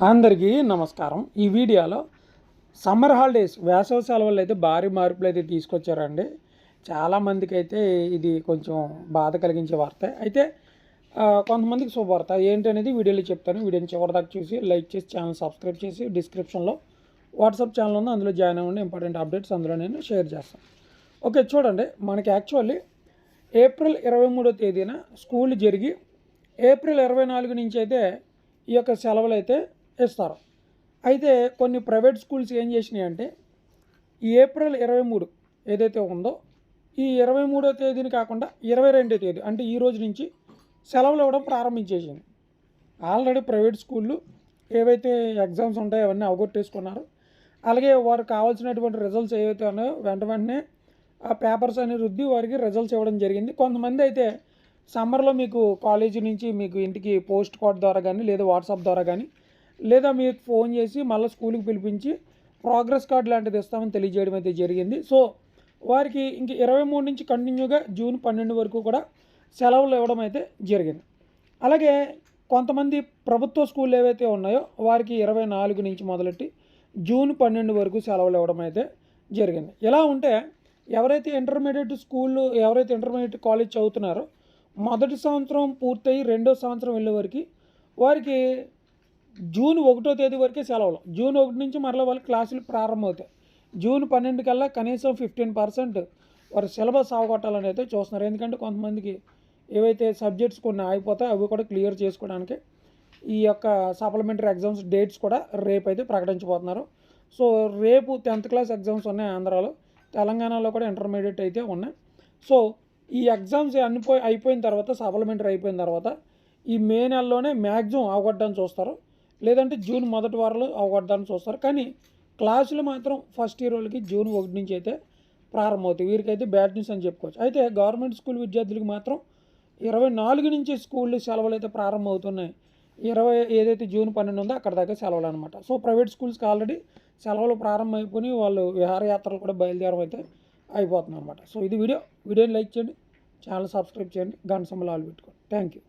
అందరికీ నమస్కారం. ఈ వీడియోలో సమ్మర్ హాలిడేస్ వేసవి సెలవులు అయితే భారీ మార్పులు అయితే తీసుకొచ్చారండి. చాలామందికి అయితే ఇది కొంచెం బాధ కలిగించే వార్త. అయితే కొంతమందికి శుభవార్త ఏంటి అనేది వీడియోలో చెప్తాను. వీడియోని చివరిదాకా చూసి లైక్ చేసి ఛానల్ సబ్స్క్రైబ్ చేసి డిస్క్రిప్షన్లో వాట్సాప్ ఛానల్ ఉంది. అందులో జాయిన్ అవ్వండి. ఇంపార్టెంట్ అప్డేట్స్ అందులో నేను షేర్ చేస్తాను. ఓకే చూడండి. మనకి యాక్చువల్లీ ఏప్రిల్ ఇరవై మూడో తేదీన స్కూల్ జరిగి ఏప్రిల్ ఇరవై నాలుగు నుంచి అయితే ఈ యొక్క సెలవులు అయితే ఇస్తారు అయితే కొన్ని ప్రైవేట్ స్కూల్స్ ఏం చేసినాయి అంటే ఈ ఏప్రిల్ ఇరవై మూడు ఏదైతే ఉందో ఈ ఇరవై మూడో తేదీని కాకుండా ఇరవై రెండో తేదీ అంటే ఈ రోజు నుంచి సెలవులు ఇవ్వడం ప్రారంభించేసింది. ఆల్రెడీ ప్రైవేట్ స్కూళ్ళు ఏవైతే ఎగ్జామ్స్ ఉంటాయో అవన్నీ అవగొట్టేసుకున్నారు. అలాగే వారు కావాల్సినటువంటి రిజల్ట్స్ ఏవైతే ఉన్నాయో వెంట వెంటనే ఆ పేపర్స్ అని రుద్ది వారికి రిజల్ట్స్ ఇవ్వడం జరిగింది. కొంతమంది అయితే సమ్మర్లో మీకు కాలేజీ నుంచి మీకు ఇంటికి పోస్ట్ కార్డ్ ద్వారా కానీ లేదా వాట్సాప్ ద్వారా కానీ లేదా మీకు ఫోన్ చేసి మళ్ళీ స్కూల్కి పిలిపించి ప్రోగ్రెస్ కార్డ్ లాంటిది ఇస్తామని తెలియజేయడం అయితే జరిగింది. సో వారికి ఇంక ఇరవై మూడు నుంచి కంటిన్యూగా జూన్ పన్నెండు వరకు కూడా సెలవులు ఇవ్వడం అయితే జరిగింది. అలాగే కొంతమంది ప్రభుత్వ స్కూళ్ళు ఏవైతే ఉన్నాయో వారికి ఇరవై నాలుగు నుంచి మొదలెట్టి జూన్ పన్నెండు వరకు సెలవులు ఇవ్వడం అయితే జరిగింది. ఇలా ఉంటే ఎవరైతే ఇంటర్మీడియట్ స్కూళ్ళు ఎవరైతే ఇంటర్మీడియట్ కాలేజ్ చదువుతున్నారో మొదటి సంవత్సరం పూర్తయి రెండో సంవత్సరం వెళ్ళే వరకు వారికి జూన్ ఒకటో తేదీ వరకే సెలవులు. జూన్ ఒకటి నుంచి మరలా వాళ్ళు క్లాసులు ప్రారంభమవుతాయి. జూన్ పన్నెండు కల్లా కనీసం ఫిఫ్టీన్ పర్సెంట్ వారి సిలబస్ అవగొట్టాలని అయితే చూస్తున్నారు. ఎందుకంటే కొంతమందికి ఏవైతే సబ్జెక్ట్స్ కొన్ని ఆగిపోతాయో అవి కూడా క్లియర్ చేసుకోవడానికి ఈ యొక్క సప్లిమెంటరీ ఎగ్జామ్స్ డేట్స్ కూడా రేపు అయితే ప్రకటించబోతున్నారు. సో రేపు టెన్త్ క్లాస్ ఎగ్జామ్స్ ఉన్నాయి ఆంధ్రాలో. తెలంగాణలో కూడా ఇంటర్మీడియట్ అయితే ఉన్నాయి. సో ఈ ఎగ్జామ్స్ అనిపోయి అయిపోయిన తర్వాత సప్లిమెంటరీ అయిపోయిన తర్వాత ఈ మే నెలలోనే మ్యాక్సిమం అవగొట్టడానికి చూస్తారు. లేదంటే జూన్ మొదటి వారంలో అవగొట్టడానికి చూస్తారు. కానీ క్లాసులు మాత్రం ఫస్ట్ ఇయర్ వాళ్ళకి జూన్ ఒకటి నుంచి అయితే ప్రారంభమవుతాయి. వీరికైతే బ్యాడ్ న్యూస్ అని చెప్పుకోవచ్చు. అయితే గవర్నమెంట్ స్కూల్ విద్యార్థులకు మాత్రం ఇరవై నాలుగు నుంచి స్కూళ్ళు సెలవులు అయితే ప్రారంభమవుతున్నాయి. ఇరవై ఏదైతే జూన్ పన్నెండు ఉందో అక్కడ దాకా సెలవులు అనమాట సో ప్రైవేట్ స్కూల్స్కి ఆల్రెడీ సెలవులు ప్రారంభమైపోయి వాళ్ళు విహారయాత్రలు కూడా బయలుదేరడం అయితే అయిపోతుంది అనమాట సో ఇది వీడియో. వీడియోని లైక్ చేయండి. ఛానల్ సబ్స్క్రైబ్ చేయండి. గంట ఆలు పెట్టుకోండి. Thank you.